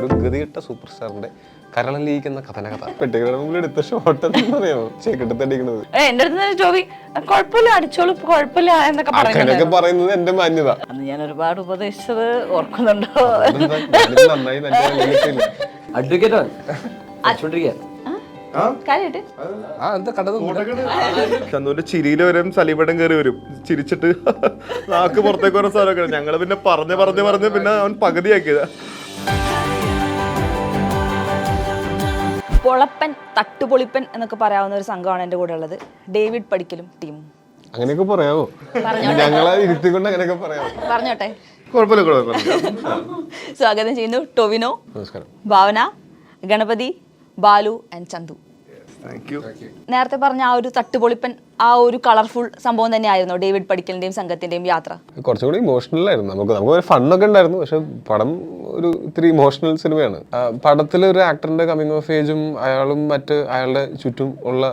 ഒരു ഗതികെട്ട സൂപ്പർ സ്റ്റാറിന്റെ കരളിലിരിക്കുന്ന കഥനകഥ. കഥ മുമ്പിൽ എടുത്ത ഷോട്ട് ഏ, എന്റെ അടുത്ത് ജോബി കുഴപ്പമില്ല അടിച്ചോളൂ കുഴപ്പമില്ല എന്നൊക്കെ അങ്ങനെയൊക്കെ പറയുന്നത് പറയുന്നത് എന്റെ മാന്യത. അന്ന് ഞാൻ ഒരുപാട് ഉപദേശിച്ചത് ഓർക്കുന്നുണ്ടോ? അതെന്താ? ഞാനിത് നന്നായി. അഡ്വക്കേറ്റ് കാര്യമായിട്ട് ആ എന്താ കടന്നു ചന്തുവിന്റെ ചിരിയിൽ വരും സലീപടം കയറി വരും. ചിരിച്ചിട്ട് നാക്ക് പുറത്തേക്ക് വരുന്ന സാധനമൊക്കെ ഞങ്ങൾ പിന്നെ പറഞ്ഞ് പറഞ്ഞ് പറഞ്ഞ് പിന്നെ അവൻ പകുതിയാക്കിയതാ. പൊളപ്പൻ തട്ടുപൊളിപ്പൻ എന്നൊക്കെ പറയാവുന്ന ഒരു സംഘമാണ് എന്റെ കൂടെ ഉള്ളത്. ഡേവിഡ് പഠിക്കലും ടീമും അങ്ങനെയൊക്കെ പറയാവോ? ഞങ്ങളെ ഇരുത്തിക്കൊണ്ട് അങ്ങനെയൊക്കെ പറയാമോ പറഞ്ഞോട്ടെ. കുഴപ്പമില്ല കുഴപ്പമില്ല. സ്വാഗതം ചെയ്യുന്നു. ടൊവിനോ നമസ്കാരം. ഭാവന ഗണപതി ബാലു ആൻഡ് ചന്തു. നേരത്തെ പറഞ്ഞ ആ ഒരു തട്ടുപൊളിപ്പൻ ആ ഒരു കളർഫുൾ സംഭവം തന്നെയായിരുന്നു ഡേവിഡ് പഠിക്കലിന്റെയും സംഘത്തിന്റെയും യാത്ര. കുറച്ചുകൂടി ഇമോഷണൽ ആയിരുന്നു. നമുക്ക് നമുക്ക് ഒരു ഫണ്ണൊക്കെ ഉണ്ടായിരുന്നു. പക്ഷെ പടം ഒരു ഇത്തിരി ഇമോഷണൽ സിനിമയാണ്. പടത്തിൽ ഒരു ആക്ടറിന്റെ കമ്മിങ് ഓഫ് ഏജും അയാളും മറ്റ് അയാളുടെ ചുറ്റും ഉള്ള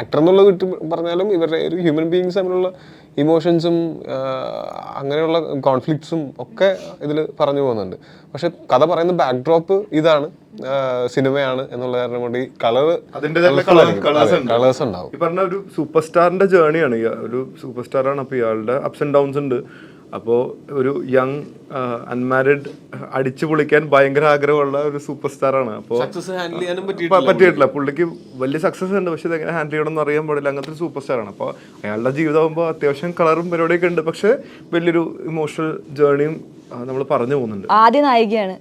ആക്ടർ എന്നുള്ള പറഞ്ഞാലും ഇവരുടെ ഒരു ഹ്യൂമൻ ബീങ്സ് തമ്മിലുള്ള ഇമോഷൻസും അങ്ങനെയുള്ള കോൺഫ്ലിക്ട്സും ഒക്കെ ഇതിൽ പറഞ്ഞു പോകുന്നുണ്ട്. പക്ഷെ കഥ പറയുന്ന ബാക്ക് ഡ്രോപ്പ് ഇതാണ് സിനിമയാണ് എന്നുള്ള കാരണം കൊണ്ട് ഈ കളർ. കളേഴ്സ് ഉണ്ടാവും. ഈ പറഞ്ഞ ഒരു സൂപ്പർ സ്റ്റാറിന്റെ ജേണിയാണ് ഒരു സൂപ്പർ സ്റ്റാറാണ് അപ്പൊ ഇയാളുടെ അപ്സ് ആൻഡ് ഡൗൺസ് ഉണ്ട്. അപ്പോൾ ഒരു യങ് അൺമാരിഡ് അടിച്ചു പൊളിക്കാൻ ഭയങ്കര ആഗ്രഹമുള്ള ഒരു സൂപ്പർ സ്റ്റാറാണ് അപ്പോൾ പറ്റിയിട്ടില്ല പുള്ളിക്ക്. വലിയ സക്സസ് ഉണ്ട്. പക്ഷെ ഇതെങ്ങനെ ഹാൻഡിൽ ചെയ്യണമെന്ന് അറിയാൻ പാടില്ല. അങ്ങനത്തെ ഒരു സൂപ്പർ സ്റ്റാർ ആണ്. അപ്പോൾ അയാളുടെ ജീവിതമാകുമ്പോൾ അത്യാവശ്യം കളറും പരിപാടിയൊക്കെ ഉണ്ട്. പക്ഷെ വലിയൊരു ഇമോഷണൽ ജേണിയും നമ്മൾ പറഞ്ഞു പോകുന്നുണ്ട്. ആദ്യ നായികയാണ്.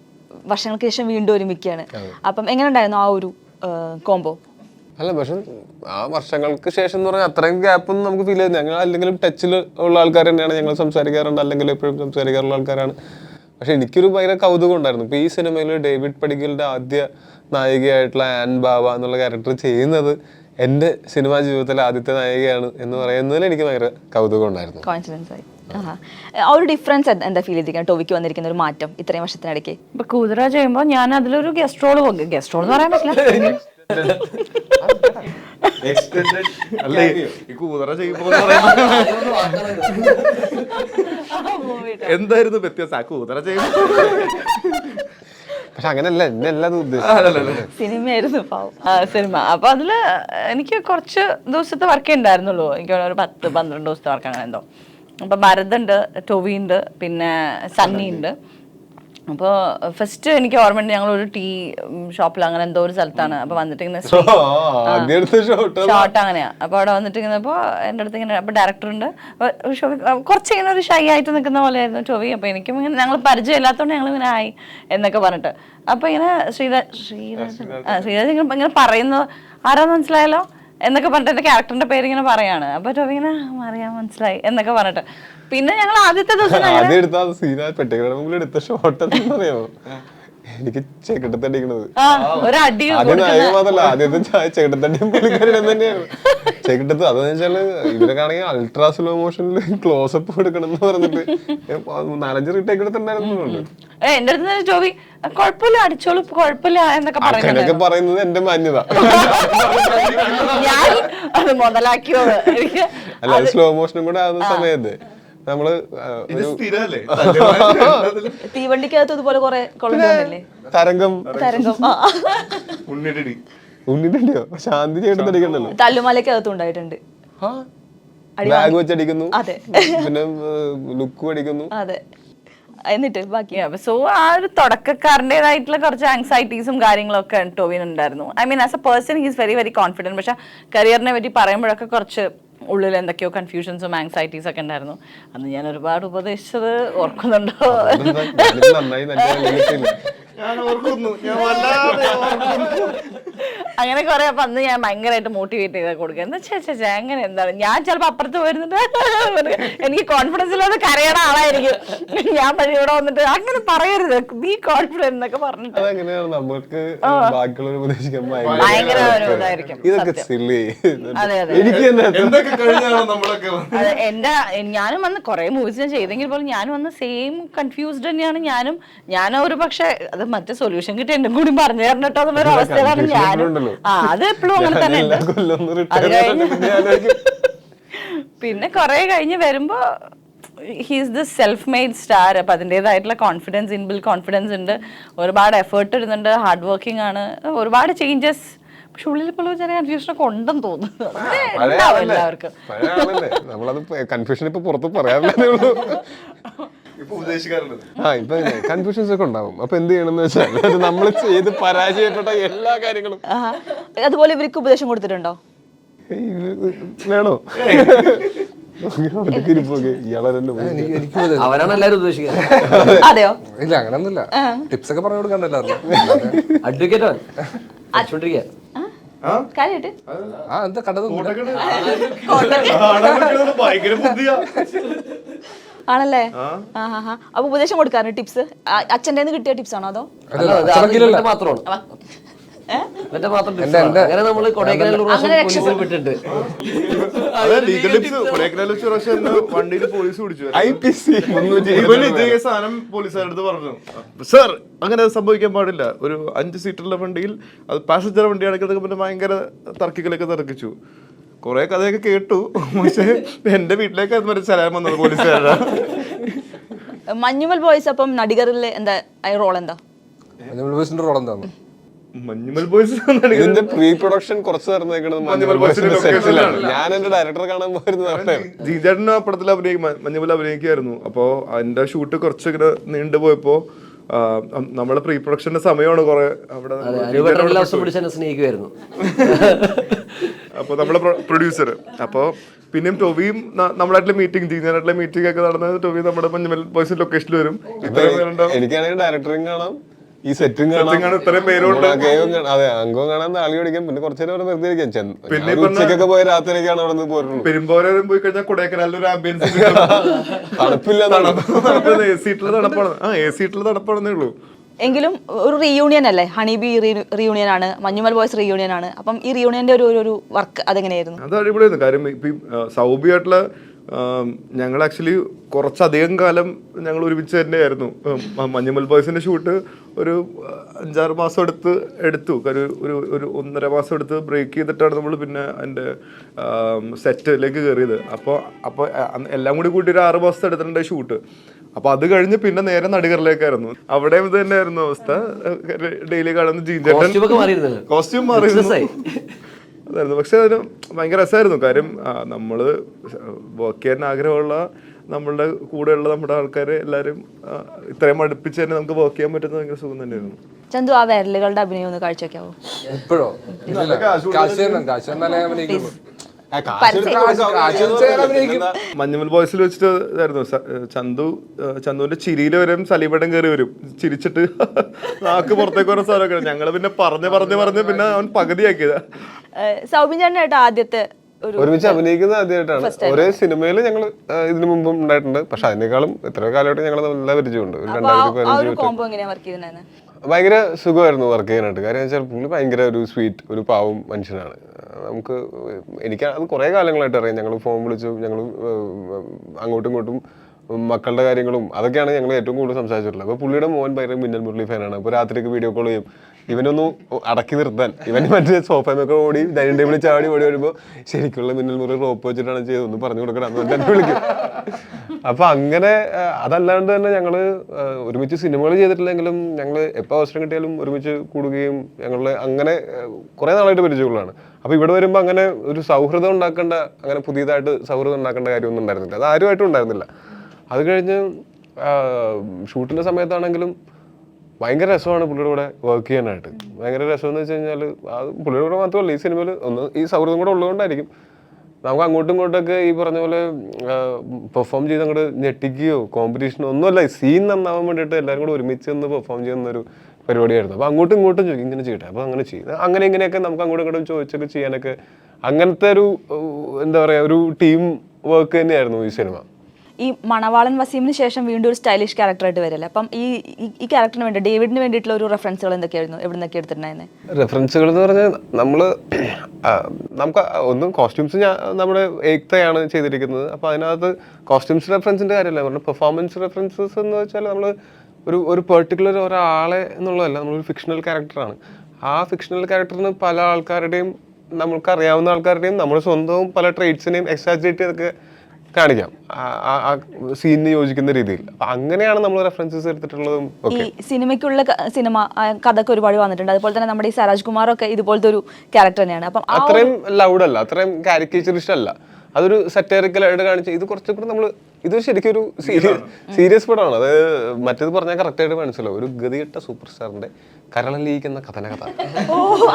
വർഷങ്ങൾക്ക് ശേഷം വീണ്ടും ഒരുമിക്കുകയാണ്. അപ്പം എങ്ങനെ ഉണ്ടായിരുന്നു ആ ഒരു കോംബോ അല്ല പക്ഷെ ആ വർഷങ്ങൾക്ക് ശേഷം എന്ന് പറഞ്ഞാൽ അത്രയും ഗ്യാപ്പ് ഒന്നും നമുക്ക് ഫീൽ ചെയ്യുന്നു ഞങ്ങൾ അല്ലെങ്കിലും ടച്ചിൽ ഉള്ള ആൾക്കാർ തന്നെയാണ് ഞങ്ങൾ സംസാരിക്കാറുണ്ട്. അല്ലെങ്കിൽ എപ്പോഴും സംസാരിക്കാറുള്ള ആൾക്കാരാണ്. പക്ഷെ എനിക്കൊരു ഭയങ്കര കൗതുകം ഉണ്ടായിരുന്നു. ഇപ്പൊ ഈ സിനിമയിൽ ഡേവിഡ് പടിക്കലിന്റെ ആദ്യ നായികയായിട്ടുള്ള ആൻ ബാബ എന്നുള്ള ക്യാരക്ടർ ചെയ്യുന്നത് എന്റെ സിനിമാ ജീവിതത്തിലെ ആദ്യത്തെ നായികയാണ് എന്ന് പറയുന്നതിൽ എനിക്ക് ഭയങ്കര കൗതുകം ഉണ്ടായിരുന്നു. കോൺഫിഡൻസ് ആയി. ആ ഒരു ഡിഫറൻസ് എന്താ ഫീൽ ചെയ്തിരിക്കുന്നത്? ടോവിക്ക് വന്നിരിക്കുന്ന ഒരു മാറ്റം ഇത്രയും വർഷത്തിനിടയ്ക്ക്? ഇപ്പൊ കുതിര ചെയ്യുമ്പോൾ ഞാൻ അതിലൊരു ഗസ്റ്റ് റോൾ ഗസ്റ്റ് റോൾ എന്ന് പറയാൻ പറ്റില്ല. അല്ലേ ഈ കൂതറ ചെയ്യുമ്പോ എന്തായിരുന്നു വ്യത്യാസം? ആ കൂതറ ചെയ്യുമ്പോ. പക്ഷെ അങ്ങനെയല്ല എന്നല്ല സിനിമയായിരുന്നു പാവം സിനിമ. അപ്പൊ അതിൽ എനിക്ക് കുറച്ച് ദിവസത്തെ വർക്കേ ഉണ്ടായിരുന്നുള്ളൂ. എനിക്ക് ഒരു പത്ത് പന്ത്രണ്ട് ദിവസത്തെ വർക്ക് അങ്ങനെ എന്തോ. അപ്പൊ ഭരതുണ്ട് ഉണ്ട് ടൊവി ഉണ്ട് പിന്നെ സണ്ണി. ഉണ്ട്. അപ്പോൾ ഫസ്റ്റ് എനിക്ക് ഓർമ്മയുണ്ട് ഞങ്ങൾ ഒരു ടീ ഷോപ്പിൽ അങ്ങനെ എന്തോ ഒരു സ്ഥലത്താണ്. അപ്പൊ വന്നിട്ട് ഇങ്ങനെ ഷോട്ട് അങ്ങനെയാ. അപ്പൊ അവിടെ വന്നിട്ട് ഇങ്ങനപ്പോ എന്റെ അടുത്ത് ഇങ്ങനെ അപ്പൊ ഡയറക്ടർ ഉണ്ട്. അപ്പൊ ഒരു ഷോവി കുറച്ച് ഇങ്ങനെ ഒരു ഷൈ ആയിട്ട് നിൽക്കുന്ന പോലെ ആയിരുന്നു ടോവി അപ്പൊ എനിക്കും ഇങ്ങനെ ഞങ്ങൾ പരിചയം ഇല്ലാത്തതുകൊണ്ട് ഞങ്ങൾ ഇങ്ങനെ ആയി എന്നൊക്കെ പറഞ്ഞിട്ട്. അപ്പൊ ഇങ്ങനെ ശ്രീരാജ് ശ്രീരാജ് ആ ശ്രീരാജ് ഇങ്ങനെ പറയുന്നത് ആരാന്ന് മനസ്സിലായല്ലോ? എന്നൊക്കെ പറഞ്ഞിട്ട് എന്റെ ക്യാരക്ടറിന്റെ പേര് ഇങ്ങനെ പറയാണ്. അപ്പൊ ടോവി ഇങ്ങനെ "ആ, അറിയാൻ മനസ്സിലായി എന്നൊക്കെ പറഞ്ഞിട്ട്. പിന്നെ ഞങ്ങൾ ആദ്യത്തെ ദിവസം ആദ്യം എടുത്ത സീന പെട്ടിക്കട മുമ്പിൽ എടുത്ത ഷോട്ട് അറിയാമോ എനിക്ക് ചെകിട്ടത്തടിക്കണത് ആ ഒരു ആദ്യം നായക മാത്രല്ല ആദ്യത്തെ ചെകിട്ടത്തടിയും പുള്ളിക്കാരുടെ തന്നെയാണ് ചെകിട്ടത്ത് അതെന്ന് വെച്ചാൽ ഇവരൊക്കെ ആണെങ്കിൽ അൾട്രാ സ്ലോ മോഷനിൽ ക്ലോസപ്പ് എടുക്കണം എന്ന് പറഞ്ഞിട്ട് നാലഞ്ച് എടുത്തിട്ടുണ്ടായിരുന്നു എന്റെ അടുത്ത് കുഴപ്പമില്ല അടിച്ചോളൂ കുഴപ്പമില്ല എന്നൊക്കെ പറയുന്നത് പറയുന്നത് എന്റെ മാന്യത. ഞാൻ അത് അല്ല സ്ലോ മോഷനും കൂടെ ആവുന്ന സമയത്ത് നമ്മൾ തീവണ്ടിക്കകത്ത് ഇതുപോലെ കുറെ തരംഗം. തരംഗം. ആ. ഉണ്ണിടി ഉണ്ണിട്ടുണ്ടോ ശാന്തി ചെകിട്ടത്തടിക്കണ്ടല്ലോ തല്ലുമലക്കകത്ത് ഉണ്ടായിട്ടുണ്ട്. ബാഗ് വെച്ചടിക്കുന്നു അതെ. പിന്നെ ലുക്ക് അടിക്കുന്നു. അതെ. എന്നിട്ട് ബാക്കി? സോ ആ ഒരു തുടക്കക്കാരന്റെതായിട്ടുള്ള കുറച്ച് ആങ്സൈറ്റീസും കാര്യങ്ങളൊക്കെ ടോവിൻ ഉണ്ടായിരുന്നു I mean as a person he's very very confident പക്ഷെ കരിയറിനെ പറ്റി പറയുമ്പോഴൊക്കെ കുറച്ച് ഉള്ളിൽ എന്തൊക്കെയോ കൺഫ്യൂഷൻസും ആങ്സൈറ്റീസ് ഒക്കെ ഉണ്ടായിരുന്നു. അന്ന് ഞാൻ ഒരുപാട് ഉപദേശിച്ചത് ഓർക്കുന്നുണ്ടോ? ഞാൻ ഓർക്കുന്നു. ഞാൻ വല്ലാതെ ഓർക്കുന്നു. അങ്ങനെ കുറെ അപ്പൊ അന്ന് ഞാൻ ഭയങ്കരമായിട്ട് മോട്ടിവേറ്റ് ചെയ്ത് കൊടുക്കുക എന്താ ചേ ചേ ചേ അങ്ങനെ എന്താണ്? ഞാൻ ചിലപ്പോ അപ്പുറത്ത് വരുന്നുണ്ട് എനിക്ക് കോൺഫിഡൻസ് ഇല്ലാതെ കരയണ ആളായിരിക്കും. ഞാൻ പഴയ ഇവിടെ വന്നിട്ട് അങ്ങനെ പറയരുത്. ബി കോൺഫിഡൻസ് എന്നൊക്കെ പറഞ്ഞിട്ട്. അതെങ്ങനെയാണ് നമുക്ക് ബാക്കിയുള്ളവർ ഉപദേശിക്കാൻ ഭയങ്കര ഒരു ഇതായിരിക്കും. ഇതൊക്കെ സില്ലി അതെ, അതെ. എനിക്ക് തന്നെ എന്തൊക്കെ കഴിഞ്ഞാണോ നമ്മളൊക്കെ എന്റെ ഞാനും വന്ന് കുറെ മൂവീസ് ഞാൻ ചെയ്തെങ്കിൽ പോലും ഞാനും വന്ന് സെയിം കൺഫ്യൂസ്ഡ് തന്നെയാണ് ഞാനും. ഞാൻ ഒരു പക്ഷെ അത് മറ്റേ സൊല്യൂഷൻ കിട്ടി എന്റെ കൂടി പറഞ്ഞു തരണം കേട്ടോ എന്നൊരു അവസ്ഥയിലാണ് ഞാൻ ആ അത് എപ്പോഴും അങ്ങനെ തന്നെ അത് കഴിഞ്ഞ് പിന്നെ കുറെ കഴിഞ്ഞ് വരുമ്പോ he's the self made star അപ്പം അതിന്റെതായിട്ടുള്ള കോൺഫിഡൻസ് ഇൻബിൽ കോൺഫിഡൻസ് ഉണ്ട്. ഒരുപാട് എഫേർട്ട് ഇടുന്നുണ്ട്. ഹാർഡ് വർക്കിംഗ് ആണ്. ഒരുപാട് ചേഞ്ചസ് പക്ഷെ ഉള്ളിൽ ഇപ്പോൾ ചെറിയ കൺഫ്യൂഷനൊക്കെ ഉണ്ടെന്ന് തോന്നുന്നു. എല്ലാവർക്കും. നമ്മളത് കൺഫ്യൂഷൻ ഇപ്പൊ പുറത്ത് പറയാറില്ലേ ആ ഇപ്പൊ കൺഫ്യൂഷൻസ് ഒക്കെ ഉണ്ടാവും. അപ്പൊ എന്ത് ചെയ്യണമെന്ന് വെച്ചാൽ നമ്മൾ ചെയ്ത് പരാജയപ്പെട്ട എല്ലാ കാര്യങ്ങളും. അതുപോലെ ഇവർക്ക് ഉപദേശം കൊടുത്തിട്ടുണ്ടോ? വേണോ? അവരാണ് ഉദ്ദേശിക്കുന്നത് ഇല്ല അങ്ങനൊന്നുമില്ല. ടിപ്സ് ഒക്കെ പറഞ്ഞു അഡ്വക്കേറ്റ് എന്താ കണ്ടത് ഭയങ്കര ബുദ്ധിയാ. ആണല്ലേ? അപ്പൊ ഉപദേശം കൊടുക്കാറുണ്ട് ടിപ്സ്? അച്ഛന്റെ നിന്ന് കിട്ടിയ ടിപ്സ് ആണോ അതോ? മാത്രമാണ്. വണ്ടിയിൽ പോലീസ് പിടിച്ചു. സാധനം പറഞ്ഞു. സർ അങ്ങനെ സംഭവിക്കാൻ പാടില്ല. ഒരു അഞ്ച് സീറ്റുള്ള വണ്ടിയിൽ അത് പാസഞ്ചർ വണ്ടിയാണെങ്കിൽ ഭയങ്കര തർക്കിക്കലൊക്കെ തർക്കിച്ചു. കുറെ കഥയൊക്കെ കേട്ടു. പക്ഷെ എന്റെ വീട്ടിലേക്ക് വരെ ചലാൻ വന്നത് പോലീസുകാരാ. മഞ്ഞുമൽ ബോയ്സ് അപ്പം നടികറിലെ എന്താ റോൾ എന്താ? മഞ്ഞുമൽ ബോയ്സിന്റെ റോൾ എന്താണ് മഞ്ഞുമൽ ബോയ്സ് ഇതിന്റെ പ്രീ പ്രൊഡക്ഷൻ കുറച്ച് നടന്നേക്കണത് മഞ്ഞുമൽ ബോയ്സിന്റെ സെറ്റിലാണ് ഞാൻ എന്റെ ഡയറക്ടറെ കാണാൻ പോയിരുന്നു ജീജേട്ടൻ ആ പടത്തിൽ അഭിനയിക്കും മഞ്ഞുമൽ അഭിനയിക്കുമായിരുന്നു അപ്പോ അതിന്റെ ഷൂട്ട് കുറച്ചിങ്ങനെ നീണ്ടു പോയപ്പോ നമ്മുടെ നമ്മളെ പ്രീ പ്രൊഡക്ഷന്റെ സമയമാണ് കുറെ അവിടെ സ്നേഹിക്കുമായിരുന്നു അപ്പൊ നമ്മളെ പ്രൊഡ്യൂസർ അപ്പോൾ പിന്നെയും ടൊവിയും നമ്മളായിട്ടുള്ള മീറ്റിംഗ് ജീനായിട്ടുള്ള മീറ്റിംഗ് ഒക്കെ നടന്നത് ടൊവി നമ്മുടെ മഞ്ഞുമൽ ബോയ്സ് ലൊക്കേഷനിൽ വരും. എനിക്കാണെങ്കിൽ ഡയറക്ടറും കാണാം. ഈ സെറ്റും കാണാം. ഇത്രയും പേരുണ്ട്. അതെ അംഗവും കാണാൻ താളി പിടിക്കാം പിന്നെ കുറച്ചു നേരം വെറുതെ ഇരിക്കാം. പിന്നെ ഉച്ചയ്ക്കൊക്കെ പോയ രാത്രിയൊക്കെയാണ് അവിടെ നിന്ന് പോരുള്ളൂ പെരുമ്പോരം പോയി കഴിഞ്ഞാൽ കൊടൈക്കനാലിൽ ഒരു ആംബിയൻസ് തണുപ്പില്ല എ സീറ്റിൽ തണുപ്പാണ്. ആ എ സീറ്റിൽ തണുപ്പാണെന്നേ ഉള്ളൂ. എങ്കിലും ഒരു റീയൂണിയൻ അല്ലേ? ഹണി ബി റീയൂണിയൻ ആണ് മഞ്ഞുമൽ ബോയ്സ് റീയൂണിയൻ ആണ്. അപ്പം ഈ റീയൂണിയന്റെ ഒരു ഒരു വർക്ക് അതെങ്ങനെയായിരുന്നു? അത് അടിപൊളിയായിരുന്നു. കാര്യം ഇപ്പം സൗബിയായിട്ടുള്ള ഞങ്ങൾ ആക്ച്വലി കുറച്ചധികം കാലം ഞങ്ങൾ ഒരുമിച്ച് തന്നെയായിരുന്നു. മഞ്ഞുമൽ ബോയ്സിന്റെ ഷൂട്ട് ഒരു അഞ്ചാറ് മാസം എടുത്ത് എടുത്തു. ഒരു ഒരു ഒരു ഒന്നര മാസം എടുത്ത് ബ്രേക്ക് ചെയ്തിട്ടാണ് നമ്മൾ പിന്നെ അതിന്റെ സെറ്റിലേക്ക് കയറിയത് അപ്പോൾ അപ്പോൾ എല്ലാം കൂടി കൂട്ടി ഒരു ആറ് മാസത്തെ എടുത്തിട്ടുണ്ട് ഷൂട്ട് അപ്പോൾ അത് കഴിഞ്ഞ് പിന്നെ നേരെ നടികറിലേക്കായിരുന്നു അവിടെ ഇത് തന്നെയായിരുന്നു അവസ്ഥ. ഡെയിലി കാണുന്ന ജീൻചേട്ടൻ കോസ്റ്റ്യൂം മാറി മാറിയിരുന്നല്ലോ. കോസ്റ്റ്യൂം മാറിയിരുന്നു. ആയി. അതായിരുന്നു. പക്ഷെ അതിന് ഭയങ്കര രസമായിരുന്നു. കാര്യം നമ്മൾ നമ്മൾ വർക്ക് ചെയ്യാൻ ആഗ്രഹമുള്ള നമ്മളുടെ കൂടെയുള്ള നമ്മുടെ ആൾക്കാരെ എല്ലാവരും ആ, ഇത്രയും അടുപ്പിച്ച് തന്നെ നമുക്ക് വർക്ക് ചെയ്യാൻ പറ്റുന്നത് ഭയങ്കര സുഖം തന്നെയായിരുന്നു. ചന്തു ആ വിരലുകളുടെ അഭിനയം ഒന്ന് കാഴ്ചവെക്കാവോ? എപ്പോഴോ? കാശ് കാശ് മഞ്ഞുമൽ ബോയ്സിൽ വെച്ചിട്ട് ഇതായിരുന്നു ചന്തു ചന്തുവിന്റെ ചിരിയിൽ വരും സലീപടം കയറി വരും. ചിരിച്ചിട്ട് നാക്ക് പുറത്തേക്ക് വരുന്ന സ്ഥലമൊക്കെ ഞങ്ങൾ പിന്നെ പറഞ്ഞ് പറഞ്ഞ് പറഞ്ഞ് പിന്നെ അവൻ പകുതിയാക്കിയത്. സൗബിൻ ചേട്ടനായിട്ട് ആദ്യത്തെ ഒരു ഒരുമിച്ച് അഭിനയിക്കുന്നത് ആദ്യമായിട്ടാണ്. ഒരേ സിനിമയിൽ ഞങ്ങൾ ഇതിനു മുമ്പും ഉണ്ടായിട്ടുണ്ട്. പക്ഷെ അതിനേക്കാളും എത്രയോ കാലമായിട്ട് ഞങ്ങൾ നല്ല പരിചയമുണ്ട്. ഭയങ്കര സുഖമായിരുന്നു വർക്ക് ചെയ്യാനായിട്ട്. കാര്യം വെച്ചാൽ പുള്ളി ഭയങ്കര ഒരു സ്വീറ്റ് ഒരു പാവം മനുഷ്യനാണ്. നമുക്ക് എനിക്ക് അത് കുറേ കാലങ്ങളായിട്ട് അറിയാം. ഞങ്ങൾ ഫോൺ വിളിച്ചു ഞങ്ങൾ അങ്ങോട്ടും ഇങ്ങോട്ടും മക്കളുടെ കാര്യങ്ങളും അതൊക്കെയാണ് ഞങ്ങൾ ഏറ്റവും കൂടുതൽ സംസാരിച്ചിട്ടുള്ളത്. അപ്പോൾ പുള്ളിയുടെ മോൻ ഭയങ്കര മിന്നൽ മുരളി ഫാനാണ് അപ്പോൾ രാത്രിക്ക് വീഡിയോ കോൾ ചെയ്യും. ഇവനൊന്ന് അടക്കി നിർത്താൻ. ഇവൻ മറ്റേ സോഫയമൊക്കെ ഓടി ഡൈനിങ് ടേബിളിൽ ചാടി ഓടി വരുമ്പോൾ ശരിക്കുള്ള മിന്നൽ മുരളി റോപ്പ് വെച്ചിട്ടാണ് ചെയ്തത്. ഒന്ന് പറഞ്ഞു കൊടുക്കണം എന്ന് വിളിക്കും. അപ്പൊ അങ്ങനെ അതല്ലാണ്ട് തന്നെ ഞങ്ങൾ ഒരുമിച്ച് സിനിമകൾ ചെയ്തിട്ടില്ലെങ്കിലും ഞങ്ങൾ എപ്പോൾ അവസരം കിട്ടിയാലും ഒരുമിച്ച് കൂടുകയും ഞങ്ങൾ അങ്ങനെ കുറേ നാളായിട്ട് പരിചയമുള്ളതാണ്. അപ്പൊ ഇവിടെ വരുമ്പോൾ അങ്ങനെ ഒരു സൗഹൃദം ഉണ്ടാക്കേണ്ട അങ്ങനെ പുതിയതായിട്ട് സൗഹൃദം ഉണ്ടാക്കേണ്ട കാര്യമൊന്നും ഉണ്ടായിരുന്നില്ല. അത് ആരുമായിട്ടും ഉണ്ടായിരുന്നില്ല. അത് കഴിഞ്ഞ് ഷൂട്ടിന്റെ സമയത്താണെങ്കിലും ഭയങ്കര രസമാണ് പുള്ളിയുടെ കൂടെ വർക്ക് ചെയ്യാനായിട്ട്. ഭയങ്കര രസം എന്ന് വെച്ച് കഴിഞ്ഞാൽ അത് പുള്ളിയുടെ കൂടെ മാത്രമല്ല ഈ സിനിമയിൽ ഒന്ന് ഈ സൗഹൃദം കൂടെ ഉള്ളതുകൊണ്ടായിരിക്കും. നമുക്ക് അങ്ങോട്ടും ഇങ്ങോട്ടൊക്കെ ഈ പറഞ്ഞ പോലെ പെർഫോം ചെയ്ത് അങ്ങോട്ട് ഞെട്ടിക്കുകയോ കോമ്പറ്റീഷനോ ഒന്നുമല്ല സീൻ നന്നാവാൻ വേണ്ടിയിട്ട് എല്ലാവരും കൂടെ ഒരുമിച്ച് നിന്ന് പെർഫോം ചെയ്യുന്ന ഒരു പരിപാടിയായിരുന്നു. അപ്പോൾ അങ്ങോട്ടും ഇങ്ങോട്ടും ചോദിക്കും ഇങ്ങനെ ചെയ്യട്ടെ. അപ്പോൾ അങ്ങനെ ചെയ്യും അങ്ങനെ ഇങ്ങനെയൊക്കെ നമുക്ക് അങ്ങോട്ടും ഇങ്ങോട്ടും ചോദിച്ചൊക്കെ ചെയ്യാനൊക്കെ അങ്ങനത്തെ ഒരു എന്താ പറയുക ഒരു ടീം വർക്ക് തന്നെയായിരുന്നു ഈ സിനിമ ഈ മണവാളൻ വസീമിന് ശേഷം വീണ്ടും ഒരു സ്റ്റൈലിഷ് ക്യാരക്ടറായിട്ട് വരില്ലേ? അപ്പം ഈ ഈ- ക്യാരക്ടറിന് വേണ്ടി ഡേവിഡിന് വേണ്ടിയിട്ടുള്ള ഒരു റെഫറൻസുകൾ എന്തൊക്കെയായിരുന്നു? എവിടെ നിന്നൊക്കെ എടുത്തിട്ടുണ്ടായിരുന്നത് റെഫറൻസുകൾ എന്ന് പറഞ്ഞാൽ നമ്മൾ നമുക്ക് ഒന്നും കോസ്റ്റ്യൂംസ് ഞാൻ നമ്മുടെ ഏക്തയാണ് ചെയ്തിരിക്കുന്നത്. അപ്പോൾ അതിനകത്ത് കോസ്റ്റ്യൂംസ് റെഫറൻസിന്റെ കാര്യമല്ല. പറഞ്ഞ പെർഫോമൻസ് റെഫറൻസസ് എന്ന് വെച്ചാൽ നമ്മൾ ഒരു ഒരു പെർട്ടിക്കുലർ ഒരാളെ എന്നുള്ളതല്ല നമ്മളൊരു ഫിക്ഷണൽ ക്യാരക്ടറാണ് ആ ഫിക്ഷണൽ ക്യാരക്ടറിന് പല ആൾക്കാരുടെയും നമുക്ക് അറിയാവുന്ന ആൾക്കാരുടെയും നമ്മുടെ സ്വന്തവും പല ട്രേഡ്സിനെയും എക്സാജറേറ്റ് ചെയ്തൊക്കെ കാണിക്കാം. ആ- സീനിന് യോജിക്കുന്ന രീതിയിൽ. അങ്ങനെയാണ് നമ്മൾ റെഫറൻസസ് എടുത്തിട്ടുള്ളതും ഈ ഒക്കെ. സിനിമയ്ക്കുള്ള സിനിമ കഥക്ക് ഒരുപാട് വന്നിട്ടുണ്ട്. അതുപോലെ തന്നെ നമ്മുടെ ഈ സരാജ് കുമാറൊക്കെ ഇതുപോലത്തെ ഒരു ക്യാരക്ടർ തന്നെയാണ്. അപ്പം അത്രയും ലൗഡ് അല്ല അത്രയും കാരിക്കേച്ചറിസ്റ്റ് അല്ല അതൊരു സറ്റേറിക്കലായിട്ട് കാണിച്ച് ഇത് കുറച്ചും കൂടെ നമ്മൾ ഇത് ശരിക്കും ഒരു സീരിയസ് സീരിയസ് പടമാണ്. അതായത് മറ്റേത് പറഞ്ഞാൽ കറക്റ്റായിട്ട് മനസ്സിലാവും ഒരു ഗതികെട്ട സൂപ്പർ സ്റ്റാറിന്റെ കരളലിയിക്കുന്ന കഥന കഥ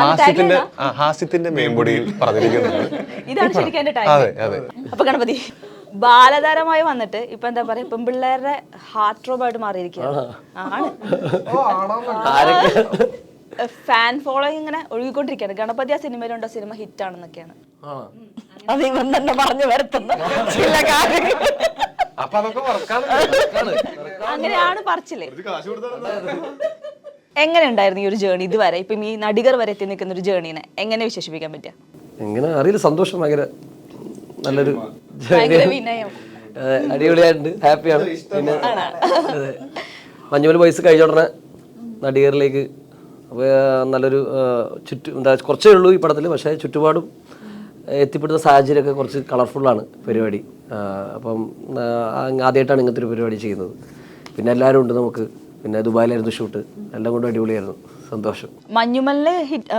ഹാസ്യത്തിന്റെ ഹാസ്യത്തിന്റെ മേമ്പൊടിയിൽ പറഞ്ഞിരിക്കുന്നുണ്ട് ടൈം അതെ അതെ. അപ്പൊ ഗണപതി ബാലതാരമായി വന്നിട്ട് ഇപ്പൊ എന്താ പറയാ പെൺപിള്ളേരുടെ ഹാർട്ട് ട്രോബായിട്ട് മാറിയിരിക്കുകയാണ്. ആണ്? ഫാൻ ഫോളോയിങ് ഇങ്ങനെ ഒഴുകിക്കൊണ്ടിരിക്കുകയാണ്. ഗണപതി ആ സിനിമയിലുണ്ടോ? Cinema hit ആണെന്നൊക്കെയാണ്. അത് ഇവൻ തന്നെ പറഞ്ഞു വരുത്തുന്ന. ചില കാര്യങ്ങൾ. അപ്പൊ അതൊക്കെ വർക്കാണ്. അങ്ങനെയാണ് പറച്ചില്ലേ എങ്ങനെ ഉണ്ടായിരുന്നു ഈ ഒരു ജേണി ഇതുവരെ? ഇപ്പം ഈ നടികർ വരെ എത്തി നിൽക്കുന്ന ഒരു ജേണീനെ എങ്ങനെ വിശേഷിപ്പിക്കാൻ പറ്റുക? എങ്ങനെ? അറിയില്ല. സന്തോഷം. ഭയങ്കര നല്ലൊരു ഭയങ്കര വിനയം. അടിപൊളിയായിട്ടുണ്ട്. ഹാപ്പിയാണ്. പിന്നെ അതെ. മഞ്ഞുമൽ വയസ്സ് കഴിഞ്ഞ ഉടനെ നടികറിലേക്ക് നല്ലൊരു ചുറ്റു എന്താ കുറച്ചേ ഉള്ളൂ ഈ പടത്തിൽ പക്ഷേ ചുറ്റുപാടും എത്തിപ്പെടുന്ന സാഹചര്യമൊക്കെ കുറച്ച് കളർഫുള്ളാണ് പരിപാടി. അപ്പം ആദ്യമായിട്ടാണ് ഇങ്ങനത്തെ ഒരു പരിപാടി ചെയ്യുന്നത്. പിന്നെ എല്ലാവരും ഉണ്ട് നമുക്ക്. പിന്നെ ദുബായിലായിരുന്നു ഷൂട്ട്. എല്ലാം കൊണ്ടും അടിപൊളിയായിരുന്നു. സന്തോഷം. മഞ്ഞുമലിന്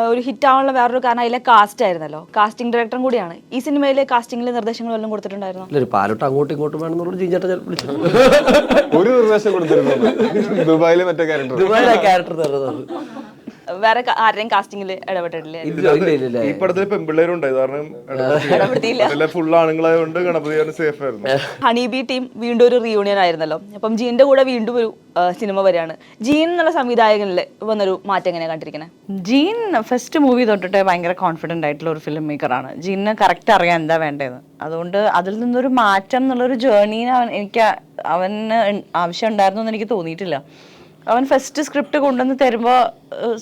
ഒരു ഹിറ്റ് ആവാനുള്ള വേറൊരു കാരണം അതിലെ കാസ്റ്റ് ആയിരുന്നല്ലോ. കാസ്റ്റിംഗ് ഡയറക്ടറും കൂടിയാണ്. ഈ സിനിമയിലെ കാസ്റ്റിംഗിലെ നിർദ്ദേശങ്ങൾ വല്ലതും കൊടുത്തിട്ടുണ്ടായിരുന്നു? ഒരു പാലോട്ട് അങ്ങോട്ടും ഇങ്ങോട്ടും വേണമെന്നുള്ള ജീഞ്ചേട്ട വിളിച്ചു. ഒരു നിർദ്ദേശം കൊടുത്തിരുന്നു. ദുബായിലെ മറ്റേ ക്യാരക്ടർ ദുബായിലെ ക്യാരക്ടർ തരുന്നത്. വേറെ ക- ആരുടെയും കാസ്റ്റിംഗിൽ ഇടപെട്ടിട്ടില്ല. ഈ പടത്തിൽ പെൺപിള്ളേരുണ്ടായി കാരണം ഇടപെടുത്തിയില്ല ഫുൾ ആണുങ്ങളായതുകൊണ്ട് ഗണപതി സേഫ് ആയിരുന്നു. ഹണി ബി ടീം വീണ്ടും ഒരു റീയൂണിയൻ ആയിരുന്നല്ലോ. അപ്പം ജീന്റെ കൂടെ വീണ്ടും ഒരു ആ, സിനിമ വരികയാണ്. ജീൻ എന്നുള്ള സംവിധായകനിൽ വന്നൊരു മാറ്റം എങ്ങനെയാണ് കണ്ടിരിക്കുന്നത് ജീൻ ഫസ്റ്റ് മൂവി തൊട്ടിട്ട് ഭയങ്കര കോൺഫിഡന്റ് ആയിട്ടുള്ള ഒരു ഫിലിം മേക്കറാണ് ജീനിന് കറക്റ്റ് അറിയാം എന്താ വേണ്ടതെന്ന് അതുകൊണ്ട് അതിൽ നിന്നൊരു മാറ്റം എന്നുള്ളൊരു ജേർണീന് അവൻ എനിക്ക് അവന് ആവശ്യം ഉണ്ടായിരുന്നു എന്ന് എനിക്ക് തോന്നിയിട്ടില്ല. അവൻ ഫസ്റ്റ് സ്ക്രിപ്റ്റ് കൊണ്ടുവന്ന് തരുമ്പോൾ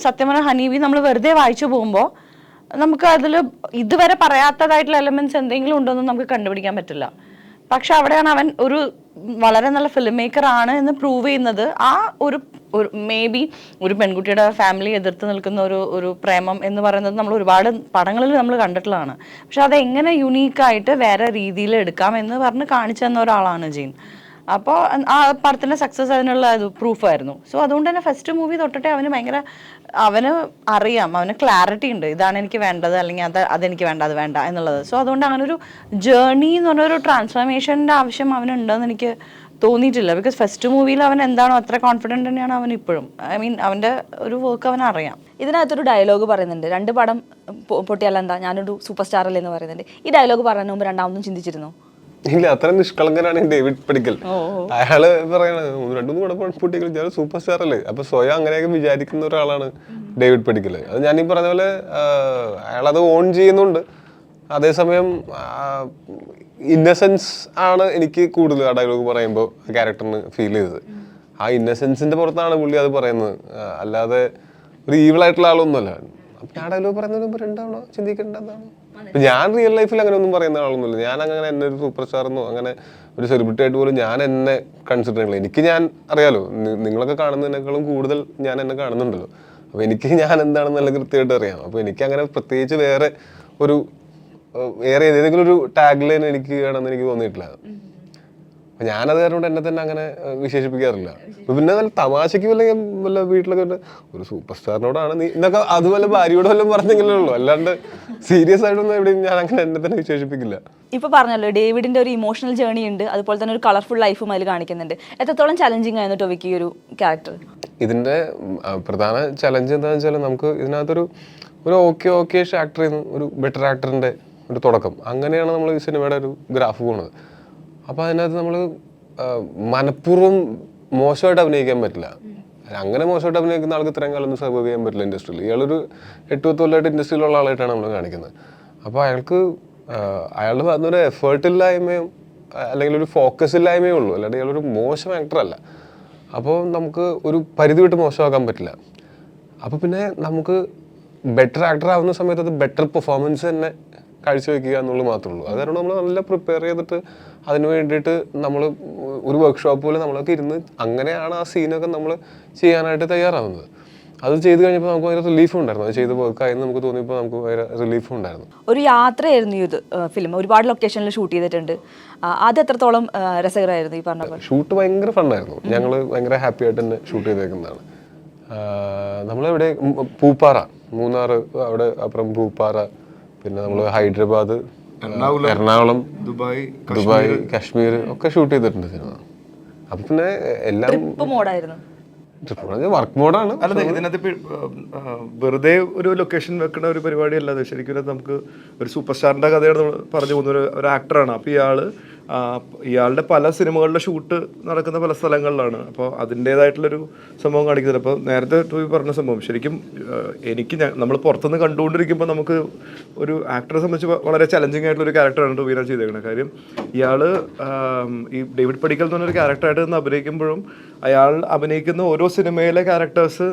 സത്യം പറഞ്ഞാൽ ഹനീബി നമ്മൾ വെറുതെ വായിച്ചു പോകുമ്പോൾ നമുക്ക് അതിൽ ഇതുവരെ പറയാത്തതായിട്ടുള്ള എലമെന്റ്സ് എന്തെങ്കിലും ഉണ്ടോ എന്ന് നമുക്ക് കണ്ടുപിടിക്കാൻ പറ്റില്ല. പക്ഷെ അവിടെയാണ് അവൻ ഒരു വളരെ നല്ല ഫിലിം മേക്കർ ആണ് എന്ന് പ്രൂവ് ചെയ്യുന്നത്. ആ ഒരു മേ ബി ഒരു പെൺകുട്ടിയുടെ ഫാമിലി എതിർത്ത് നിൽക്കുന്ന ഒരു ഒരു പ്രേമം എന്ന് പറയുന്നത് നമ്മൾ ഒരുപാട് പടങ്ങളിൽ നമ്മൾ കണ്ടിട്ടുള്ളതാണ്. പക്ഷെ അത് എങ്ങനെ യുണീക്കായിട്ട് വേറെ രീതിയിൽ എടുക്കാം എന്ന് പറഞ്ഞ് കാണിച്ചു തന്ന ഒരാളാണ് ജീൻ. അപ്പോൾ ആ പടത്തിന്റെ സക്സസ് അതിനുള്ള പ്രൂഫ് ആയിരുന്നു. സോ അതുകൊണ്ട് തന്നെ ഫസ്റ്റ് മൂവി തൊട്ടിട്ടേ അവന് ഭയങ്കര അവന് അറിയാം അവന് ക്ലാരിറ്റി ഉണ്ട്. ഇതാണ് എനിക്ക് വേണ്ടത് അല്ലെങ്കിൽ അത് അതെനിക്ക് വേണ്ട അത് വേണ്ട എന്നുള്ളത്. സോ അതുകൊണ്ട് അങ്ങനെ ഒരു ജേർണി എന്ന് പറഞ്ഞൊരു ട്രാൻസ്ഫോർമേഷന്റെ ആവശ്യം അവനുണ്ടെന്ന് എനിക്ക് തോന്നിയിട്ടില്ല. ബിക്കോസ് ഫസ്റ്റ് മൂവിയിൽ അവൻ എന്താണോ അത്ര കോൺഫിഡന്റ് തന്നെയാണ് അവൻ ഇപ്പോഴും. ഐ മീൻ അവന്റെ ഒരു വർക്ക് അവൻ അറിയാം. ഇതിനകത്തൊരു ഡയലോഗ് പറയുന്നുണ്ട്. രണ്ട് പടം പൊട്ടിയാലെന്താ ഞാനൊരു സൂപ്പർ സ്റ്റാർ അല്ലേ എന്ന് പറയുന്നുണ്ട്. ഈ ഡയലോഗ് പറയുന്നതിന് മുമ്പ് രണ്ടാമതും ചിന്തിച്ചിരുന്നു? ഇല്ല അത്ര നിഷ്കളങ്കനാണ് ഡേവിഡ് പടിക്കൽ. അയാൾ പറയണത് രണ്ടുമൂന്ന് കൂടെ പൊട്ടിക്കൽ ഞാൻ സൂപ്പർ സ്റ്റാർ അല്ലേ? അപ്പൊ സ്വയം അങ്ങനെയൊക്കെ വിചാരിക്കുന്ന ഒരാളാണ് ഡേവിഡ് പടിക്കൽ. അത് ഞാൻ ഈ പറഞ്ഞ പോലെ അയാളത് ഓൺ ചെയ്യുന്നുണ്ട്. അതേസമയം ഇന്നസെൻസ് ആണ് എനിക്ക് കൂടുതൽ ആ ഡയലോഗ് പറയുമ്പോൾ ക്യാരക്ടറിന് ഫീൽ ചെയ്തത്. ആ ഇന്നസെൻസിന്റെ പുറത്താണ് പുള്ളി അത് പറയുന്നത്. അല്ലാതെ ഒരു ഈവിളായിട്ടുള്ള ആളൊന്നുമല്ല. അപ്പൊ ആ ഡയലോഗ് പറയുന്നതിന് മുമ്പ് രണ്ടാണോ ചിന്തിക്കേണ്ട എന്താണ് ഇപ്പൊ ഞാൻ റിയൽ ലൈഫിൽ അങ്ങനെ ഒന്നും പറയുന്ന ആളൊന്നുമില്ല. ഞാൻ അങ്ങനെ എന്നെ ഒരു സൂപ്പർ സ്റ്റാർ എന്നോ അങ്ങനെ ഒരു സെലിബ്രിറ്റി ആയിട്ട് പോലും ഞാൻ എന്നെ കൺസിഡർ ചെയ്യണില്ല എനിക്ക് ഞാൻ അറിയാലോ നിങ്ങളൊക്കെ കാണുന്നതിനേക്കാളും കൂടുതൽ ഞാൻ എന്നെ കാണുന്നുണ്ടല്ലോ. അപ്പോൾ എനിക്ക് ഞാൻ എന്താണെന്നല്ല നല്ല കൃത്യമായിട്ട് അറിയാം. അപ്പോൾ എനിക്ക് അങ്ങനെ പ്രത്യേകിച്ച് വേറെ ഒരു വേറെ ഏതെങ്കിലും ഒരു ടാഗ് ലൈൻ എനിക്ക് വേണമെന്ന് എനിക്ക് തോന്നിയിട്ടില്ല. അപ്പൊ ഞാനത് കാരണം കൊണ്ട് എന്നെ തന്നെ അങ്ങനെ വിശേഷിപ്പിക്കാറില്ല. പിന്നെ നല്ല തമാശയ്ക്ക് വല്ല വല്ല വീട്ടിലൊക്കെ ഒരു സൂപ്പർ സ്റ്റാറിനോടാണ് നീ എന്നൊക്കെ അതുപോലെ ഭാര്യയോട് വല്ലതും പറഞ്ഞെങ്കിലേ ഉള്ളൂ. അല്ലാണ്ട് സീരിയസ് ആയിട്ടൊന്നും എവിടെയും ഞാൻ അങ്ങനെ എന്നെ തന്നെ വിശേഷിപ്പിക്കില്ല. ഇപ്പൊ പറഞ്ഞല്ലോ ഡേവിഡിന്റെ ഒരു ഇമോഷണൽ ജേർണി ഉണ്ട്. അതുപോലെ തന്നെ ഒരു കളർഫുൾ ലൈഫും അതിൽ കാണിക്കുന്നുണ്ട്. എത്രത്തോളം ചലഞ്ചിങ് ആയിരുന്നു ടോവിക്ക് ഈ ഒരു ക്യാരക്ടർ ഇതിന്റെ പ്രധാന ചലഞ്ച് എന്താണെന്ന് വെച്ചാൽ നമുക്ക് ഇതിനകത്തൊരു ഒരു ഓക്കെ ഓക്കെ ആക്ടർ ഒരു ബെറ്റർ ആക്ടറിന്റെ ഒരു തുടക്കം. അങ്ങനെയാണ് നമ്മൾ ഈ സിനിമയുടെ ഒരു ഗ്രാഫ് പോകുന്നത് അപ്പോൾ അതിനകത്ത് നമ്മൾ മനഃപൂർവം മോശമായിട്ട് അഭിനയിക്കാൻ പറ്റില്ല. അങ്ങനെ മോശമായിട്ട് അഭിനയിക്കുന്ന ആൾക്ക് ഇത്രയും കാലം ഒന്നും സർവൈവ് ചെയ്യാൻ പറ്റില്ല ഇൻഡസ്ട്രിയിൽ ഇയാളൊരു എട്ട് പത്ത് കൊല്ലമായിട്ട് ഇൻഡസ്ട്രിയിലുള്ള ആളായിട്ടാണ് നമ്മൾ കാണിക്കുന്നത്. അപ്പോൾ അയാൾക്ക് അയാളുടെ ഭാഗത്ത് ഒരു എഫേർട്ട് ഇല്ലായ്മയും അല്ലെങ്കിൽ ഒരു ഫോക്കസ് ഇല്ലായ്മയേ ഉള്ളൂ. അല്ലാണ്ട് ഇയാളൊരു മോശം ആക്ടർ അല്ല. അപ്പോൾ നമുക്ക് ഒരു പരിധി വിട്ട് മോശമാക്കാൻ പറ്റില്ല. അപ്പോൾ പിന്നെ നമുക്ക് ബെറ്റർ ആക്ടർ ആവുന്ന സമയത്ത് അത് ബെറ്റർ പെർഫോമൻസ് തന്നെ കാഴ്ചവെക്കുക എന്നുള്ളത് മാത്രമേ ഉള്ളൂ. അത് കാരണം നമ്മൾ നല്ല പ്രിപ്പയർ ചെയ്തിട്ട് അതിന് വേണ്ടിയിട്ട് നമ്മൾ ഒരു വർക്ക്ഷോപ്പ് പോലെ നമ്മളൊക്കെ ഇരുന്ന് അങ്ങനെയാണ് ആ സീനൊക്കെ നമ്മൾ ചെയ്യാനായിട്ട് തയ്യാറാവുന്നത്. അത് ചെയ്ത് കഴിഞ്ഞപ്പോൾ നമുക്ക് ഭയങ്കര റിലീഫ് ഉണ്ടായിരുന്നു. അത് ചെയ്ത് വർക്കായെന്ന് നമുക്ക് തോന്നിയപ്പോൾ നമുക്ക് ഭയങ്കര റിലീഫ് ഉണ്ടായിരുന്നു. ഒരു യാത്രയായിരുന്നു ഇത് ഫിലിം ഒരുപാട് ലൊക്കേഷനിൽ ഷൂട്ട് ചെയ്തിട്ടുണ്ട്. അത് എത്രത്തോളം രസകരമായിരുന്നു ഈ പറഞ്ഞ ഷൂട്ട് ഭയങ്കര ഫണ്ണായിരുന്നു ഞങ്ങൾ ഭയങ്കര ഹാപ്പി ആയിട്ട് തന്നെ ഷൂട്ട് ചെയ്തേക്കുന്നതാണ്. നമ്മളിവിടെ പൂപ്പാറ. മൂന്നാർ അവിടെ അപ്പുറം പൂപ്പാറ. പിന്നെ നമ്മൾ ഹൈദരാബാദ് എറണാകുളം ദുബായ് ദുബായ് കാശ്മീർ ഒക്കെ ഷൂട്ട് ചെയ്തിട്ടുണ്ട് സിനിമ. അപ്പൊ പിന്നെ എല്ലാം മോഡായിരുന്നു വർക്ക് മോഡാണ് അല്ല ഇതിനകത്ത് വെറുതെ ഒരു ലൊക്കേഷൻ വെക്കുന്ന ഒരു പരിപാടി അല്ലാതെ ശരിക്കും നമുക്ക് ഒരു സൂപ്പർ സ്റ്റാറിന്റെ കഥയാണ് നമ്മൾ പറഞ്ഞു പോകുന്ന ഒരു ആക്ടറാണ് അപ്പൊ ഇയാൾ ഇയാളുടെ പല സിനിമകളുടെ ഷൂട്ട് നടക്കുന്ന പല സ്ഥലങ്ങളിലാണ്. അപ്പോൾ അതിന്റേതായിട്ടുള്ളൊരു സംഭവം കാണിക്കുന്നത് അപ്പോൾ നേരത്തെ ടൂവി പറഞ്ഞ സംഭവം ശരിക്കും എനിക്ക് നമ്മൾ പുറത്തുനിന്ന് കണ്ടുകൊണ്ടിരിക്കുമ്പോൾ നമുക്ക് ഒരു ആക്ടറെ സംബന്ധിച്ച് വളരെ ചലഞ്ചിങ് ആയിട്ടുള്ള ഒരു ക്യാരക്ടറാണ് ടൂവിന ചെയ്തേക്കുന്നത് കാര്യം ഇയാൾ ഈ ഡേവിഡ് പടിക്കൽ എന്ന് പറഞ്ഞൊരു ക്യാരക്ടറായിട്ട് നിന്ന് അഭിനയിക്കുമ്പോഴും അയാൾ അഭിനയിക്കുന്ന ഓരോ സിനിമയിലെ ക്യാരക്ടേഴ്സ്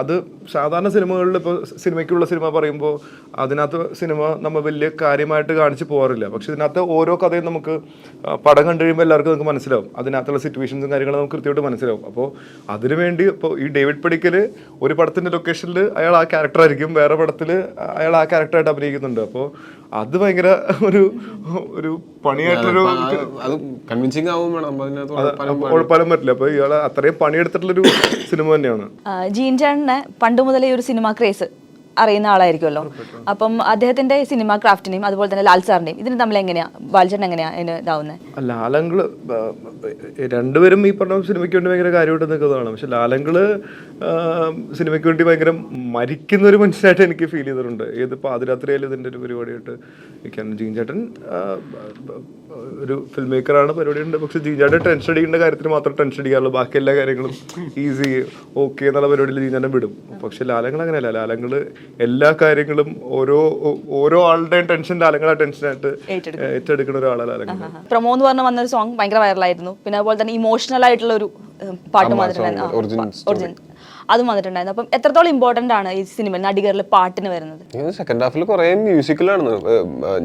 അത് സാധാരണ സിനിമകളിൽ ഇപ്പോൾ സിനിമയ്ക്കുള്ള സിനിമ പറയുമ്പോൾ അതിനകത്ത് സിനിമ നമ്മൾ വലിയ കാര്യമായിട്ട് കാണിച്ച് പോകാറില്ല പക്ഷെ ഇതിനകത്ത് ഓരോ കഥയും നമുക്ക് പടം കണ്ടു കഴിയുമ്പോൾ എല്ലാവർക്കും നമുക്ക് മനസ്സിലാവും. അതിനകത്തുള്ള സിറ്റുവേഷൻസും കാര്യങ്ങളും നമുക്ക് കൃത്യമായിട്ട് മനസ്സിലാവും. അപ്പോൾ അതിനുവേണ്ടി ഇപ്പോൾ ഈ ഡേവിഡ് പടിക്കൽ ഒരു പടത്തിന്റെ ലൊക്കേഷനിൽ അയാൾ ആ ക്യാരക്ടറായിരിക്കും വേറെ പടത്തിൽ അയാൾ ആ ക്യാരക്ടറായിട്ട് അഭിനയിക്കുന്നുണ്ട്. അപ്പോൾ അത് ഭയങ്കര ഒരു ഒരു പണിയായിട്ടൊരു അത് കൺവിൻസിങ് ആവും പലം പറ്റില്ല. അപ്പോൾ ഇയാൾ അത്രയും പണിയെടുത്തിട്ടുള്ളൊരു സിനിമ തന്നെയാണ്. ജീൻ ചാണിന് പണ്ട് മുതലേ ഒരു സിനിമ ക്രേസ്. അറിയുന്ന ആളായിരിക്കുമല്ലോ. അപ്പം അദ്ദേഹത്തിന്റെ സിനിമ ക്രാഫ്റ്റിനെയും അതുപോലെ തന്നെ ലാൽ സാറിന്റെയും ഇതിന് തമ്മിൽ എങ്ങനെയാ? ബാലചേട്ടൻ എങ്ങനെയാ ഇതാവുന്നത് ലാലങ്കിൾ രണ്ടുപേരും ഈ പറഞ്ഞ സിനിമയ്ക്ക് വേണ്ടി ഭയങ്കര കാര്യമായിട്ട് നിൽക്കുന്നതാണ്. പക്ഷെ ലാലങ്കിൾ സിനിമയ്ക്ക് വേണ്ടി ഭയങ്കര മരിക്കുന്ന ഒരു മനുഷ്യനായിട്ട് എനിക്ക് ഫീൽ ചെയ്തിട്ടുണ്ട്. ഏത് പാതിരാത്രിയായാലും ഇതിന്റെ ഒരു പരിപാടിയായിട്ട് നിൽക്കാൻ ജീൻ ചേട്ടൻ ഒരു ഫിൽം മേക്കറാണ് പരിപാടി ഉണ്ട് പക്ഷെ ജീൻ ചേട്ടൻ ടെൻഷൻ അടിക്കേണ്ട കാര്യത്തിൽ മാത്രം ടെൻഷൻ അടിക്കാറുള്ളൂ. ബാക്കി എല്ലാ കാര്യങ്ങളും ഈസി ഓക്കെ എന്നുള്ള പരിപാടിയിൽ ജീൻ ചേട്ടൻ വിടും. പക്ഷെ ലാലങ്ങൾ അങ്ങനെയല്ല. ലാലങ്ങൾ എല്ലാ കാര്യങ്ങളും ഓരോ ഓരോ ആളുടെയും ടെൻഷൻ ലാലങ്ങളെ ടെൻഷനായിട്ട് ഏറ്റെടുക്കുന്ന ഒരാളാണ് അലങ്ങൾ പ്രമോ എന്ന് പറഞ്ഞ വന്നൊരു സോങ് ഭയങ്കര വൈറലായിരുന്നു പിന്നെ അതുപോലെ തന്നെ ഇമോഷണൽ ആയിട്ടുള്ള ഒരു പാട്ട് വന്നിട്ടുണ്ടായിരുന്നു. അതും വന്നിട്ടുണ്ടായിരുന്നു. അപ്പം എത്രത്തോളം ഇമ്പോർട്ടന്റ് ആണ് ഈ സിനിമ നടികരിൽ പാട്ടിന് വരുന്നത്? സെക്കൻഡ് ഹാഫിൽ കുറെ മ്യൂസിക്കലാണ്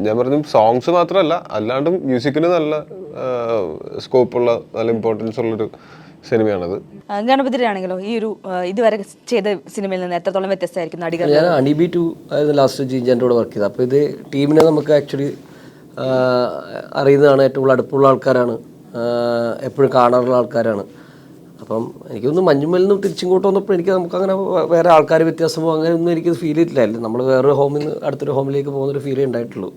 ഞാൻ പറഞ്ഞു സോങ്സ് മാത്രമല്ല അല്ലാണ്ടും മ്യൂസിക്കിന് നല്ല സ്കോപ്പുള്ള നല്ല ഇമ്പോർട്ടൻസ് ഉള്ളൊരു സിനിമയാണത്. ഗണപതിയാണെങ്കിലോ ഈ ഒരു ഇതുവരെ ചെയ്ത സിനിമയിൽ നിന്ന് എത്രത്തോളം വ്യത്യസ്തമായിരിക്കും നടികൾ? ഞാൻ അണിബി ടു ആയിരുന്നു ലാസ്റ്റ് ജീൻജാന്റെ കൂടെ വർക്ക് ചെയ്തത്. അപ്പോൾ ഇത് ടീമിനെ നമുക്ക് ആക്ച്വലി അറിയുന്നതാണ് ഏറ്റവും കൂടുതൽ അടുപ്പുള്ള ആൾക്കാരാണ്. എപ്പോഴും കാണാറുള്ള ആൾക്കാരാണ്. അപ്പം എനിക്കൊന്ന് മഞ്ഞുമലിന്ന് തിരിച്ചിങ്ങോട്ട് വന്നപ്പോൾ എനിക്ക് നമുക്ക് അങ്ങനെ വേറെ ആൾക്കാർ വ്യത്യാസമോ അങ്ങനെ ഒന്നും എനിക്ക് ഫീൽ ചെയ്തിട്ടില്ലായിരുന്നു നമ്മൾ വേറൊരു ഹോമിൽ നിന്ന് അടുത്തൊരു ഹോമിലേക്ക് പോകുന്നൊരു ഫീൽ ഉണ്ടായിട്ടുള്ളൂ.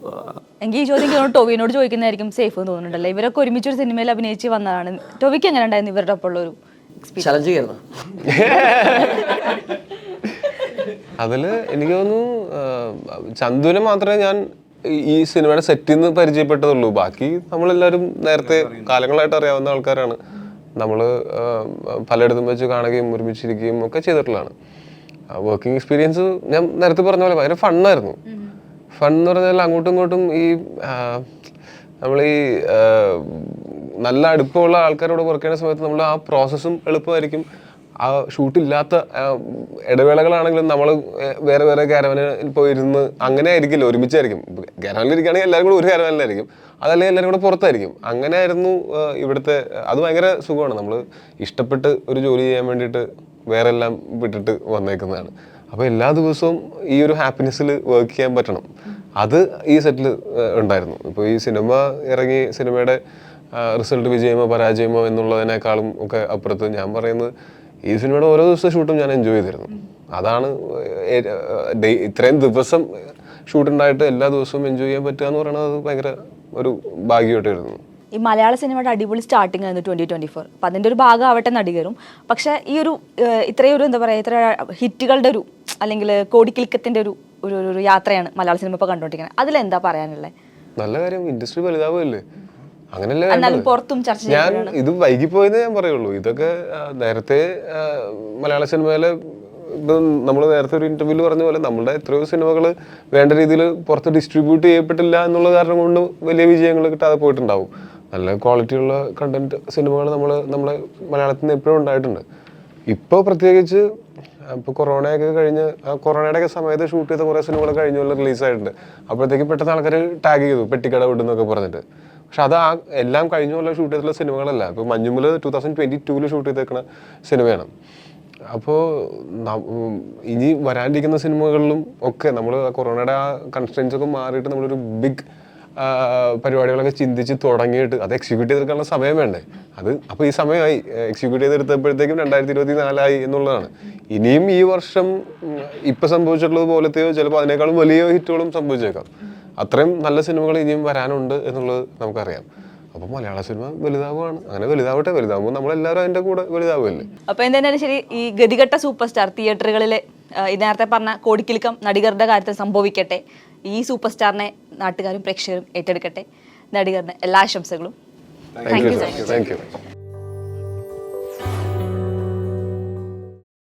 എനിക്ക് ഈ ചോദ്യം ടോവിനോട് ചോദിക്കുന്നതായിരിക്കും സേഫ് എന്ന് തോന്നുന്നുണ്ടല്ലോ. ഇവരൊക്കെ ഒരുമിച്ച് ഒരു സിനിമയിൽ അഭിനയിച്ച് വന്നതാണ്. ടോവിക്ക് എങ്ങനെ ഉണ്ടായിരുന്നു ഇവരുടെ ഒപ്പം ഉള്ളൊരു ചലഞ്ച് ചെയ്യുന്നു അതിൽ എനിക്ക് തോന്നുന്നു ചന്ദുവിനെ ചന്തുവിനെ മാത്രമേ ഞാൻ ഈ- ഈ സിനിമയുടെ സെറ്റിൽ നിന്ന് പരിചയപ്പെട്ടതുള്ളൂ. ബാക്കി നമ്മളെല്ലാവരും നേരത്തെ കാലങ്ങളായിട്ട് അറിയാവുന്ന ആൾക്കാരാണ്. നമ്മൾ പലയിടത്തും വെച്ച് കാണുകയും ഒരുമിച്ചിരിക്കുകയും ഒക്കെ ചെയ്തിട്ടുള്ളതാണ്. വർക്കിംഗ് എക്സ്പീരിയൻസ് ഞാൻ നേരത്തെ പറഞ്ഞ പോലെ ഭയങ്കര ഫണ്ണായിരുന്നു ഫൺ എന്ന് പറഞ്ഞാൽ അങ്ങോട്ടും ഇങ്ങോട്ടും ഈ നമ്മൾ ഈ നല്ല അടുപ്പമുള്ള ആൾക്കാരോട് വർക്ക് ചെയ്യുന്ന സമയത്ത് നമ്മൾ ആ പ്രോസസ്സും എളുപ്പമായിരിക്കും. ആ ഷൂട്ട് ഇല്ലാത്ത ഇടവേളകളാണെങ്കിലും നമ്മൾ വേറെ വേറെ കാരവനിൽ പോയിരുന്ന് അങ്ങനെ ആയിരിക്കില്ല? ഒരുമിച്ചായിരിക്കും. കാരവനിലിരിക്കുകയാണെങ്കിൽ എല്ലാവരും കൂടെ ഒരു കാരവനിലായിരിക്കും അതല്ലെങ്കിൽ എല്ലാവരും കൂടെ പുറത്തായിരിക്കും. അങ്ങനെ ആയിരുന്നു ഇവിടുത്തെ അത് ഭയങ്കര സുഖമാണ്. നമ്മൾ ഇഷ്ടപ്പെട്ട് ഒരു ജോലി ചെയ്യാൻ വേണ്ടിയിട്ട് വേറെ എല്ലാം വിട്ടിട്ട് വന്നേക്കുന്നതാണ്. അപ്പോൾ എല്ലാ ദിവസവും ഈ ഒരു ഹാപ്പിനെസ്സിൽ വർക്ക് ചെയ്യാൻ പറ്റണം. അത് ഈ സെറ്റിൽ ഉണ്ടായിരുന്നു. ഇപ്പോൾ ഈ സിനിമ ഇറങ്ങി സിനിമയുടെ റിസൾട്ട് വിജയമോ പരാജയമോ എന്നുള്ളതിനേക്കാളും ഒക്കെ അപ്പുറത്ത് ഞാൻ പറയുന്നത് ഈ സിനിമയുടെ ഓരോ ദിവസത്തെ ഷൂട്ടും ഞാൻ എൻജോയ് ചെയ്തിരുന്നു. അതാണ് ഇത്രയും ദിവസം ഷൂട്ടുണ്ടായിട്ട് എല്ലാ ദിവസവും എൻജോയ് ചെയ്യാൻ പറ്റുക എന്ന് പറയുന്നത് അത് ഭയങ്കര ഒരു ഭാഗ്യമായിട്ടായിരുന്നു. ഈ മലയാള സിനിമയുടെ അടിപൊളി സ്റ്റാർട്ടിംഗ് ആയിരുന്നു ട്വന്റി ട്വന്റി ഫോർ അപ്പം അതിന്റെ ഒരു ഭാഗമാവട്ടെ നടികരും. പക്ഷേ ഈ ഒരു ഇത്രയും ഒരു എന്താ പറയുക ഇത്ര ഹിറ്റുകളുടെ ഒരു അല്ലെങ്കിൽ കോടിക്കിൽക്കത്തിന്റെ ഒരു ഒരു ഒരു- ഒരു യാത്രയാണ് മലയാള സിനിമ ഇപ്പോൾ കണ്ടുകൊണ്ടിരിക്കുന്നത്. അതിലെന്താ പറയാനുള്ളത് നല്ല കാര്യം ഇൻഡസ്ട്രി വലുതാവുമല്ലേ അങ്ങനെയല്ലേ? പുറത്തും ചർച്ച ഞാൻ ഇത് വൈകിപ്പോയെന്ന് ഞാൻ പറയുള്ളൂ. ഇതൊക്കെ നേരത്തെ മലയാള സിനിമയിലെ നമ്മൾ നേരത്തെ ഒരു ഇന്റർവ്യൂവിൽ പറഞ്ഞ പോലെ നമ്മുടെ എത്രയോ സിനിമകൾ വേണ്ട രീതിയിൽ പുറത്ത് ഡിസ്ട്രിബ്യൂട്ട് ചെയ്യപ്പെട്ടില്ല എന്നുള്ള കാരണം കൊണ്ട് വലിയ വിജയങ്ങൾ കിട്ടാതെ പോയിട്ടുണ്ടാവും. നല്ല ക്വാളിറ്റിയുള്ള കണ്ടന്റ് സിനിമകൾ നമ്മൾ നമ്മളെ മലയാളത്തിൽ നിന്ന് എപ്പോഴും ഉണ്ടായിട്ടുണ്ട്. ഇപ്പോൾ പ്രത്യേകിച്ച് ഇപ്പോൾ കൊറോണയൊക്കെ കഴിഞ്ഞ് ആ കൊറോണയുടെ ഒക്കെ സമയത്ത് ഷൂട്ട് ചെയ്ത കുറേ സിനിമകൾ കഴിഞ്ഞ റിലീസ് റിലീസായിട്ടുണ്ട് അപ്പോഴത്തേക്ക് പെട്ടെന്ന് ആൾക്കാർ ടാഗ് ചെയ്തു പെട്ടിക്കട വിടുന്നൊക്കെ പറഞ്ഞിട്ട്. പക്ഷെ അത് ആ എല്ലാം കഴിഞ്ഞ പോലെ ഷൂട്ട് ചെയ്തിട്ടുള്ള സിനിമകളല്ല. ഇപ്പോൾ മഞ്ഞുമൽ ടൂ തൗസൻഡ് ട്വന്റി ടൂവിൽ ഷൂട്ട് ചെയ്തേക്കുന്ന സിനിമയാണ് അപ്പോൾ ഇനി വരാനിരിക്കുന്ന സിനിമകളിലും ഒക്കെ നമ്മൾ കൊറോണയുടെ ആ കൺസ്ട്രൻസ് ഒക്കെ മാറിയിട്ട് നമ്മളൊരു ബിഗ് പരിപാടികളൊക്കെ ചിന്തിച്ച് തുടങ്ങിയിട്ട് അത് എക്സിക്യൂട്ട് ചെയ്തെടുക്കാനുള്ള സമയം വേണ്ടേ? അത് അപ്പോൾ ഈ സമയമായി. എക്സിക്യൂട്ട് ചെയ്തെടുത്തപ്പോഴത്തേക്കും രണ്ടായിരത്തി ഇരുപത്തി നാലായി എന്നുള്ളതാണ്. ഇനിയും ഈ വർഷം ഇപ്പൊ സംഭവിച്ചിട്ടുള്ളത് പോലത്തെയോ ചിലപ്പോൾ അതിനേക്കാളും വലിയ ഹിറ്റുകളും സംഭവിച്ചേക്കാം. അത്രയും നല്ല സിനിമകൾ ഇനിയും വരാനുണ്ട് എന്നുള്ളത് നമുക്കറിയാം. അപ്പോൾ മലയാള സിനിമ വലുതാവുകയാണ്. അങ്ങനെ വലുതാവട്ടെ വലുതാവുമ്പോൾ നമ്മളെല്ലാവരും അതിന്റെ കൂടെ വലുതാവുമല്ലേ അപ്പൊ എന്തായാലും ശരി ഈ ഗതികെട്ട സൂപ്പർ സ്റ്റാർ തിയേറ്ററുകളിലെ നേരത്തെ പറഞ്ഞ കോടിക്കിലുക്കം നടികരുടെ കാര്യത്തിൽ സംഭവിക്കട്ടെ ഈ സൂപ്പർ സ്റ്റാറിനെ നാട്ടുകാരും പ്രേക്ഷകരും ഏറ്റെടുക്കട്ടെ. നടികറിന് എല്ലാ ആശംസകളും. Thank you thank you